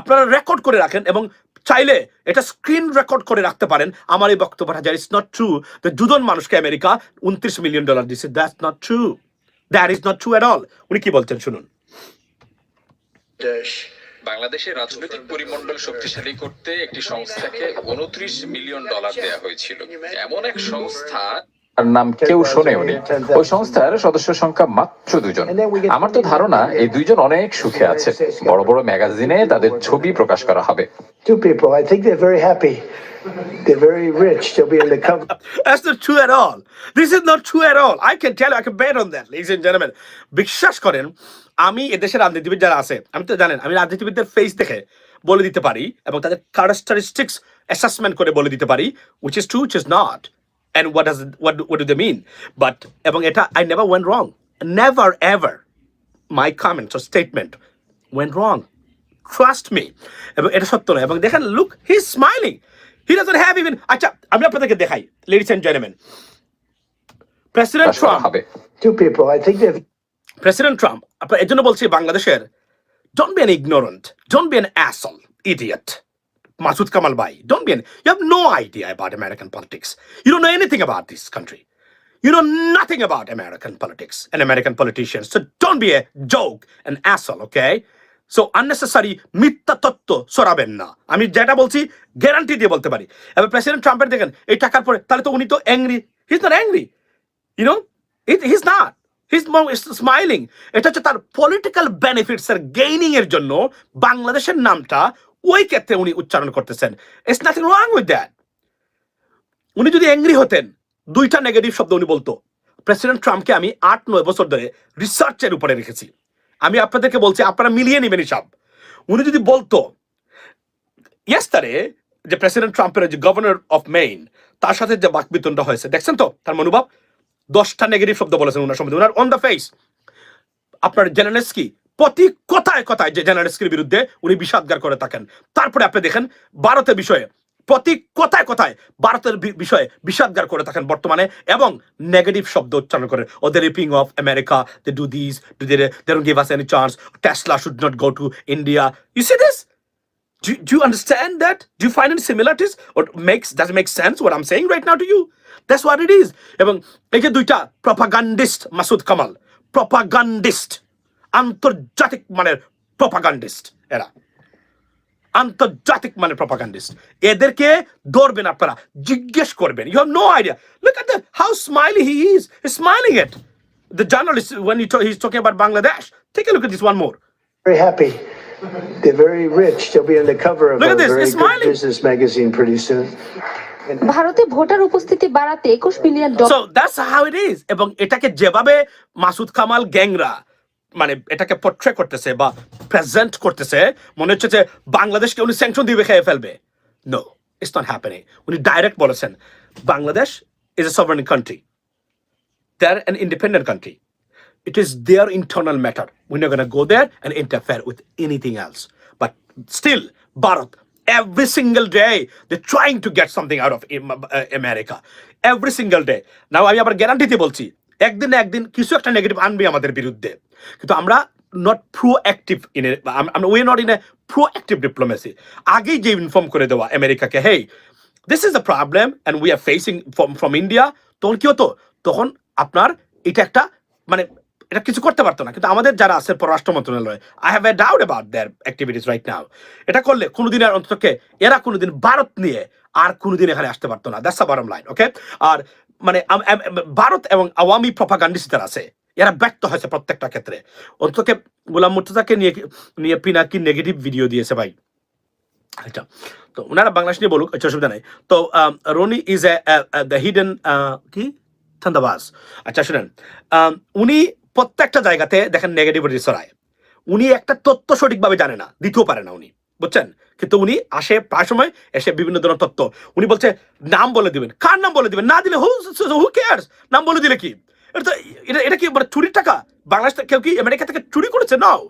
আপনারা রেকর্ড করে রাখেন এবং চাইলে এটা স্ক্রিন রেকর্ড করে রাখতে পারেন। আমার এই বক্তব্যটা যা ইটস নট ট্রু দুজন মানুষকে আমেরিকা উনত্রিশ মিলিয়ন ডলার দিচ্ছে that's not true that is not true at all উনি কি বলছেন শুনুন. বাংলাদেশের রাজনৈতিক পরিমণ্ডল শক্তিশালী করতে একটি সংস্থাকে উনত্রিশ মিলিয়ন ডলার দেওয়া হয়েছিল। এমন এক সংস্থা নাম কেউ শোনেওনি ওই সংস্থার সদস্য সংখ্যা মাত্র দুজন আমার তো ধারণা এই দুইজন অনেক সুখে আছে বড় বড় ম্যাগাজিনে তাদের ছবি প্রকাশ করা হবে Two people. I think they're very happy. They're very rich. They'll be in the cover. That's not true at all. This is not true at all. I can tell you, I can bet on that, ladies and gentlemen. বিশ্বাস করেন আমি এদেশের রাজনীতিবিদ যারা আছে আমি তো জানেন আমি রাজনীতিবিদদের ফেস দেখে বলে দিতে পারি এবং তাদের ক্যারেক্টারিস্টিক্স অ্যাসেসমেন্ট করে বলে দিতে পারি which is true which is not and what does what what do they mean but এবং এটা I never went wrong never ever my comments or statement went wrong. Trust me. এবং এটা সত্য নয় এবং দেখেন look he is smiling he doesn't have even আচ্ছা আমি আপনাদেরকে দেখাই জেন্টলম্যান প্রেসিডেন্ট প্রকাশ করা ট্রাম্প হবে Two people. I think they're President Trump আপনার এর জন্য বলছি বাংলাদেশের don't be an ignorant don't be an asshole idiot Masud Kamal ভাই don't be an you have no idea about American politics you don't know anything about this country You know nothing about American politics and American politicians. So don't be a joke, an asshole, okay? So unnecessary মিথ্যা তত্ত্ব সরাবেন না আমি যেটা বলছি guarantee দিয়ে বলতে পারি। এবার প্রেসিডেন্ট ট্রাম্পের দেখেন এই টাকার পরে তাহলে তো উনি তো angry he's not angry you know he's not he's smiling এটা হচ্ছে তার পলিটিক্যাল বেনিফিটস এর গেইনিং এর জন্য বাংলাদেশের নামটা ওই ক্ষেত্রে উনি উচ্চারণ করতেছেন। It's nothing wrong with that উনি যদি অ্যাংরি হতেন, দুইটা নেগেটিভ শব্দ উনি বলতো। প্রেসিডেন্ট ট্রাম্পকে আমি আট, নয় বছর ধরে রিসার্চের উপরে রেখেছি। আমি আপনাদেরকে বলছি, আপনারা মিলিয়ে নেবেন হিসাব উনি যদি বলতো ইয়েস্তারে যে প্রেসিডেন্ট ট্রাম্পের যে গভর্নর অফ মেইন তার সাথে যে বাকবিতনটা হয়েছে, দেখছেন তো? তার মনোভাব? দশটা নেগেটিভ শব্দ বলেছেন ওনার সম্বন্ধে। ওনার অন দ্য ফেস আপনার জেনারেলস্কি প্রতি কথায় কথায় যে জেনারেলস্কির বিরুদ্ধে উনি বিষাদগার করে থাকেন তারপরে আপনি দেখেন ভারতের বিষয়ে প্রতি কথায় কথায় ভারতের বিষয়ে বিষাদগার করে থাকেন বর্তমানে এবং নেগেটিভ শব্দ উচ্চারণ করে ওদের ripping off America they do this do they they don't give us any chance Tesla should not go to India you see this Do, do you understand that? Do you find any similarities? Or makes does it make sense what I'm saying right now to you? That's. এবং এই যে দুইটা propagandist Masud Kamal propagandist আন্তর্জাতিক মানের propagandist এরা আন্তর্জাতিক মানের propagandist এদেরকে ধরবেন আপনারা জিজ্ঞেস করবেন you have no idea look at how smiley he is smiling at the journalist when he, he's talking about Bangladesh take a look at this one more very happy. They're very rich. They'll be on the cover of Look at a this, very good business magazine pretty soon. ভারতে voter উপস্থিতি বাড়াতে একুশ million dollar so that's how it is এবং এটাকে যেভাবে মাসুদ কামাল গ্যাংরা মানে এটাকে portray করতেছে বা প্রেজেন্ট করতেছে মনে হচ্ছে যে বাংলাদেশকে উনি স্যাংশন দিবে খেয়ে ফেলবে নো ইটস নট হ্যাপেনিং উনি ডাইরেক্ট বলেছেন Bangladesh is a sovereign country they're an independent country. It is their internal matter. We're not going to go there and interfere with anything else. But still, Bharat, every single day, they're trying to get something out of Am- uh, America. Every single day. Now, আমি আবার গ্যারান্টিতে বলছি একদিন একদিন কিছু একটা negative আনবে আমাদের বিরুদ্ধে কিন্তু আমরা নট প্রো অ্যাক্টিভ ইন আমরা we not in a proactive diplomacy আগেই যে ইনফর্ম করে দেওয়া আমেরিকাকে, hey this is the problem and we are facing from from India তখন কি হতো? তখন আপনার এটা একটা মানে এটা কিছু করতে পারতো না। কিন্তু আমাদের যারা আছে পররাষ্ট্র মন্ত্রণালয় I have a doubt about their activities right now এটা করলে কোনোদিন আর অন্ততকে এরা কোনোদিন ভারত নিয়ে আর কোনোদিন এখানে আসতে পারতো না। দ্যাটস আ বারম লাইন ওকে আর মানে ভারত এবং আওয়ামী প্রপাগান্ডিস্ট যারা আছে এরা ব্যর্থ হয়েছে প্রত্যেকটা ক্ষেত্রে। অন্ততকে গোলাম মুর্তজাকে নিয়ে নিয়ে পিনাকি নেগেটিভ ভিডিও দিয়েছে ভাই। আচ্ছা তো ওনারা বাংলাদেশ নিয়ে বলুক আচ্ছা অসুবিধা নেই। তো Roni is a the hidden কি? থান্দাবাজ। আচ্ছা শুনেন উনি প্রত্যেকটা জায়গাতে দেখেন নেগেটিভিটি ছড়ায়। উনি একটা তথ্য সঠিকভাবে জানে না, দিতেও পারে না উনি। বুঝছেন? কিন্তু উনি আসে প্রায় সময় এসে বিভিন্ন ধরনের তথ্য উনি বলছে, নাম বলে দিবেন। কার নাম বলে দিবেন? না দিলে হু হু কেয়ার্স নাম বলে দিলে কি? এটা এটা কি মানে চুরির টাকা? বাংলাদেশ কেউ কি আমেরিকা থেকে চুরি করেছে? নাও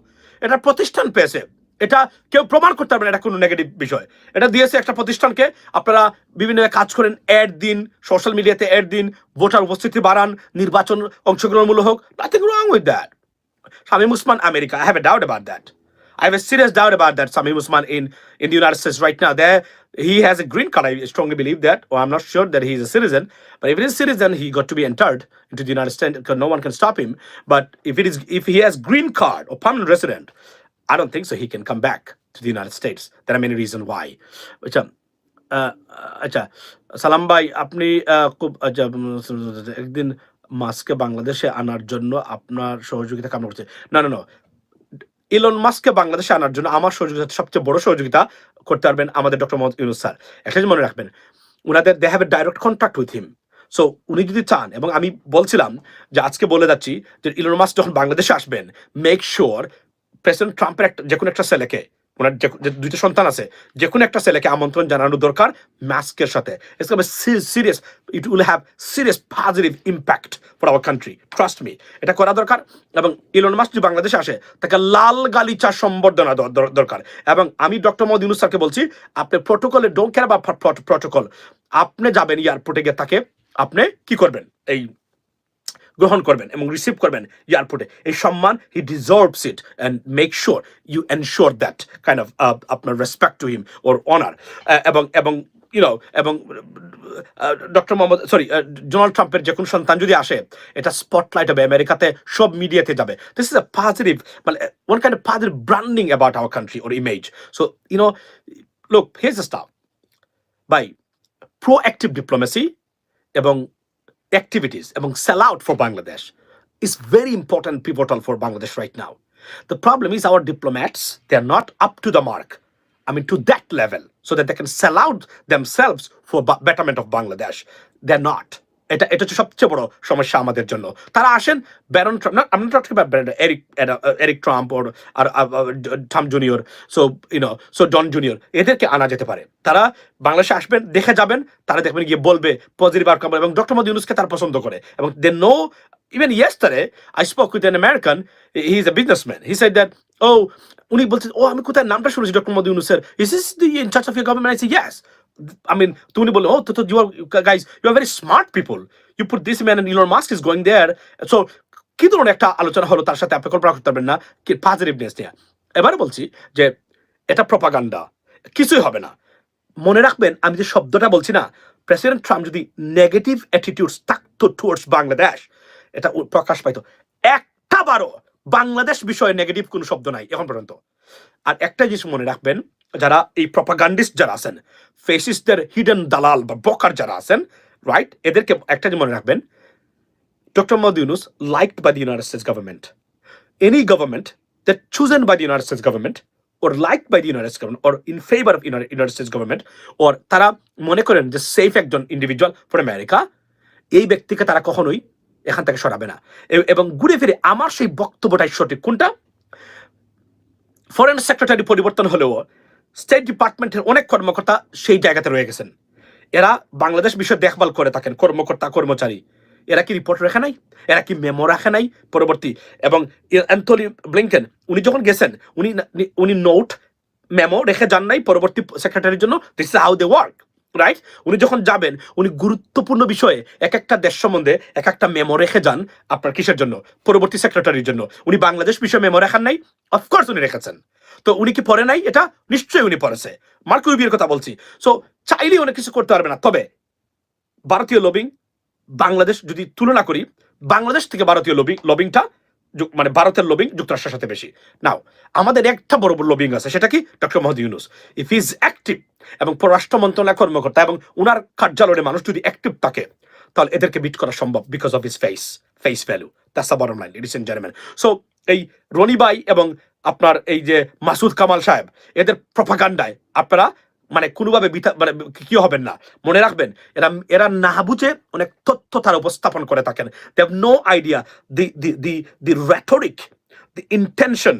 এটা প্রতিষ্ঠান পেয়েছে। এটা কেউ প্রমাণ করতে পারবে না এটা কোনো নেগেটিভ বিষয়। এটা দিয়েছে একটা প্রতিষ্ঠানকে। আপনারা বিভিন্ন কাজ করেন অ্যাড দিন সোশ্যাল মিডিয়াতে অ্যাড দিন ভোটার উপস্থিতি বাড়ান নির্বাচন অংশগ্রহণমূলক হোক nothing wrong with that Shamim Usman America I have a doubt about that I have a serious doubt about that. Sami Usman in, in the United States right now. He has a green card. I strongly believe that. Or I'm not sure that he's a citizen. But if it is citizen, he got to be entered into the United States because no one can stop him. But if it is if he has green card or permanent resident, I don't think so. He can come back to the United States. There are many reasons why. Which um, আচ্ছা সালাম ভাই আপনি খুব আচ্ছা, একদিন মাস্কে বাংলাদেশে আনার জন্য আপনার সহযোগিতা কামনা করছে না না না ইলন মাস্ককে বাংলাদেশে আনার জন্য আমার সহযোগিতা সবচেয়ে বড় সহযোগিতা করতে পারবেন আমাদের ডক্টর মোহাম্মদ ইউনুস স্যার। একটা মনে রাখবেন ওনাদের they have a direct contact with him so উনি যদি চান, এবং আমি বলছিলাম যে আজকে বলে যাচ্ছি যে ইলন মাস যখন বাংলাদেশে আসবেন মেক শিওর প্রেসিডেন্ট ট্রাম্পের একটা, যে কোনো একটা ছেলেকে ওনার যে দুইটা সন্তান আছে যে কোনো একটা ছেলেকে আমন্ত্রণ জানানো দরকার মাস্কের সাথে। Serious it will have serious positive impact for our country trust me এটা করা দরকার এবং ইলন মাস্ক যদি বাংলাদেশে আসে, তাকে লাল গালিচা সম্বর্ধনা দরকার। এবং আমি ডক্টর মোহাম্মদ ইউনুস স্যারকে বলছি, আপনি প্রোটোকলে ডোন্ট কেয়ার বা প্রোটোকল আপনি যাবেন এয়ারপোর্টে গিয়ে তাকে আপনি কি করবেন? এই গ্রহণ করবেন এবং রিসিভ করবেন এয়ারপোর্টে এই সম্মান he deserves it and make sure you ensure that kind of আপনার respect to him or honour এবং এবং ইউনো এবং ডক্টর মোহাম্মদ সরি ডোনাল্ড ট্রাম্পের যে কোনো সন্তান যদি আসে, এটা স্পটলাইট হবে, আমেরিকাতে সব মিডিয়াতে যাবে। দিস ইজ আ পজিটিভ মানে one kind of positive branding about our country or image so you know লোক has stuff by proactive diplomacy এবং activities among sell out for Bangladesh is very important pivotal for Bangladesh right now. The problem is our diplomats, they're not up to the mark. I mean, to that level, so that they can sell out themselves for betterment of Bangladesh. They're not. এটা এটা হচ্ছে সবচেয়ে বড় সমস্যা আমাদের জন্য। তারা আসেন ব্যারন ট্রাম্প আমি not Eric Eric Trump or R Trump junior, so you know so Don junior, এদেরকে আনা যেতে পারে। তারা বাংলাদেশে আসবেন, দেখে যাবেন, তারা দেখবেন গিয়ে বলবে পজিটিভ আউটকাম এবং ডক্টর মোদী ইউনুসকে তারা পছন্দ করে এবং they know even yesterday I spoke with an American he is a businessman he said that oh উনি বলছেন ও, আমি কোথায় নামটা শুনেছি ডক্টর মোদী ইউনুসের? Is is the in charge of your government I say yes I mean, oh, you are guys, you are very smart people. You put this man and Elon Musk is going there. So কি ধরনের একটা আলোচনা হলো তার সাথে আপনি করতে পারবেন না? কি পজিটিভনেস নিয়ে। এবারে বলছি যে এটা প্রপাগান্ডা কিছুই হবে না। মনে রাখবেন আমি যে শব্দটা বলছি না প্রেসিডেন্ট ট্রাম্প যদি নেগেটিভ অ্যাটিটিউড থাকতো টুয়ার্ডস বাংলাদেশ এটা প্রকাশ পাইতো। একটা বারও বাংলাদেশ বিষয়ে নেগেটিভ কোনো শব্দ নাই এখন পর্যন্ত। আর একটা জিনিস মনে রাখবেন যারা এই প্রপাগান্ডিস্ট যারা আছেন ফেসিস্টদের হিডেন দালাল বা বকার যারা আছেন রাইট এদেরকে একটা মনে রাখবেন doctor Mohammad Yunus liked by the United States government any government that chosen by the United States government or liked by the United States government or in favor of United, United States government তারা মনে করেন যে safe একজন individual for America এই ব্যক্তিকে তারা কখনোই এখান থেকে সরাবে না। এবং ঘুরে ফিরে আমার সেই বক্তব্যটাই সঠিক কোনটা? ফরেন সেক্রেটারি পরিবর্তন হলেও স্টেট ডিপার্টমেন্টের অনেক কর্মকর্তা সেই জায়গাতে রয়ে গেছেন। এরা বাংলাদেশ বিষয়ে দেখভাল করে থাকেন, কর্মকর্তা, কর্মচারী। এরা কি রিপোর্ট রাখে নাই? এরা কি মেমো রাখে নাই? পরবর্তী এবং অ্যান্থনি ব্লিংকেন উনি যখন গেছেন, উনি উনি নোট মেমো রেখে যান নাই পরবর্তী সেক্রেটারির জন্য। This is how they work right উনি যখন যাবেন, উনি গুরুত্বপূর্ণ বিষয়ে এক একটা দেশ সম্বন্ধে এক একটা মেমো রেখে যান আপনার কিসের জন্য? পরবর্তী সেক্রেটারির জন্য। উনি বাংলাদেশ বিষয়ে মেমো রাখান নাই অফকোর্স উনি রেখেছেন। তো উনি কি পড়ে নাই এটা? নিশ্চয়ই উনি পড়েছে। মার্কো রুবিওর কথা বলছি। সো চাইলেই অনেক কিছু করতে পারবে না। তবে, ভারতীয় লবিং বাংলাদেশ যদি তুলনা করি, বাংলাদেশ থেকে ভারতীয় লবি লবিংটা মানে ভারতের লবিং যুক্তরাষ্ট্রের সাথে বেশি। নাও আমাদের একটা বড় বড় লবিং আছে, সেটা কি? Doctor Mohammad Yunus if is active এবং পররাষ্ট্র মন্ত্রণালয় কর্মকর্তা এবং উনার কার্যালয়ের মানুষ যদি অ্যাক্টিভ থাকে, তাহলে এদেরকে বিট করা সম্ভব because of his face face value that's the bottom line ladies and gentleman so এই রনিবাই এবং আপনার এই যে মাসুদ কামাল সাহেব, এদের প্রপাগান্ডায় আপনারা মানে কোনোভাবে বিতা- মানে কি হবেন না মনে রাখবেন এরা এরা না বুঝে অনেক তথ্য তারা উপস্থাপন করে থাকেন they have no idea the the the the rhetoric the intention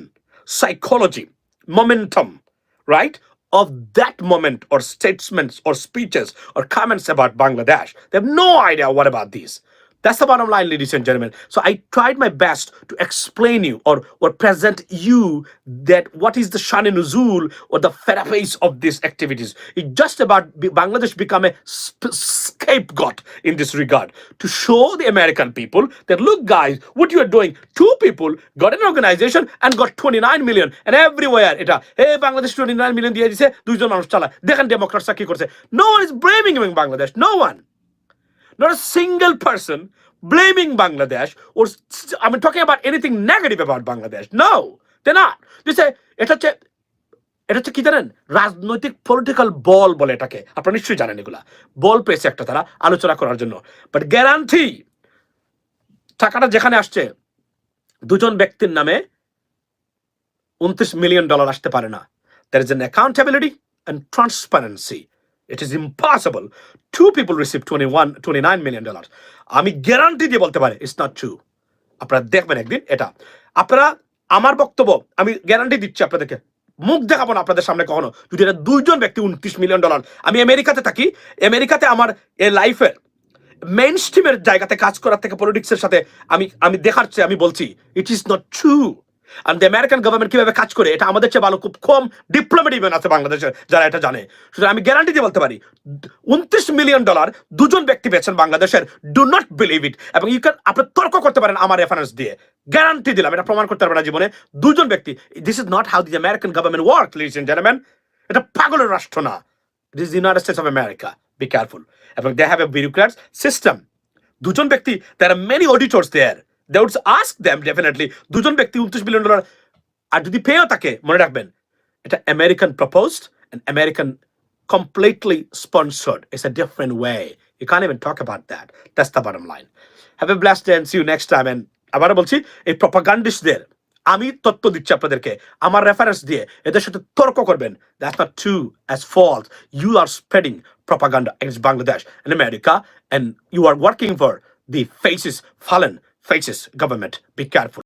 psychology momentum right of that moment or statements or speeches or comments about bangladesh they have no idea what about these that's the bottom line ladies and gentlemen so i tried my best to explain you or or present you that what is the shan nuzul or the face of these activities it's just about be- bangladesh become a sp- scapegoat in this regard to show the American people that look, guys, what you are doing. Two people got an organization and got 29 million, and everywhere এটা hey Bangladesh 29 million দিয়ে দিছে দুইজন মানুষ চালায় দেখেন ডেমোক্রেটসরা কি করছে no one is blaming him in Bangladesh no one Not a single person blaming Bangladesh or I mean talking about anything negative about Bangladesh. No, they're not. They say এটা হচ্ছে এটা হচ্ছে কি জানেন? রাজনৈতিক পলিটিক্যাল বল বলে এটাকে। আপনারা নিশ্চয়ই জানেন এগুলা। বল পেয়েছে একটা তারা আলোচনা করার জন্য। বাট গ্যারান্টি টাকাটা যেখানে আসছে দুজন ব্যক্তির নামে উনত্রিশ মিলিয়ন ডলার আসতে পারে না। There is an accountability and transparency it is impossible to people receive twenty one twenty nine million dollar আমি গ্যারান্টি দিয়ে বলতে পারি ইটস নট ট্রু আপনারা দেখবেন একদিন এটা। আপনারা আমার বক্তব্য, আমি গ্যারান্টি দিচ্ছি আপনাদেরকে। মুখ দেখাবো না আপনাদের সামনে কখনো। যদি এটা দুইজন ব্যক্তি উনত্রিশ মিলিয়ন ডলার আমি আমেরিকাতে থাকি, আমেরিকাতে আমার এ লাইফের মেইন স্ট্রিমের জায়গাতে কাজ করার থেকে পলিটিক্সের সাথে আমি আমি দেখার চেয়ে আমি বলছি ইট ইজ নট ট্রু আর আমেরিকান গভর্নমেন্ট কীভাবে কাজ করে, এটা আমাদের চেয়ে ভালো, খুব কম ডিপ্লোমেটিক ম্যান আছে বাংলাদেশের যারা এটা জানে। সুতরাং আমি গ্যারান্টি দিয়ে বলতে পারি, উনত্রিশ মিলিয়ন ডলার দুজন ব্যক্তি পেয়েছেন বাংলাদেশের ডু নট বিলিভ ইট এবং ইউ ক্যান আপনি তর্ক করতে পারেন আমার রেফারেন্স দিয়ে। গ্যারান্টি দিলাম, এটা প্রমাণ করতে পারবে না জীবনে। দুজন ব্যক্তি this is not how the American government work ladies and gentleman এটা পাগলের রাষ্ট্র না। It is United States of America be careful এবং they have a bureaucrats system দুজন ব্যক্তি there are many auditors there They would ask them definitely দুজন ব্যক্তি উনত্রিশ মিলিয়ন ডলার আর যদি পেয়েও থাকে মনে রাখবেন এটা American proposed and American completely sponsored. It's a different way. You can't even talk about that. That's the bottom line. Have a blessed day and see you next time. And আবার বলছি এই প্রপাগান্ডিস্টদের আমি তথ্য দিচ্ছি আপনাদেরকে আমার রেফারেন্স দিয়ে এদের সাথে তর্ক করবেন that's not true as false you are spreading propaganda against Bangladesh and America, and you are working for the faces, fallen faces government. Be careful.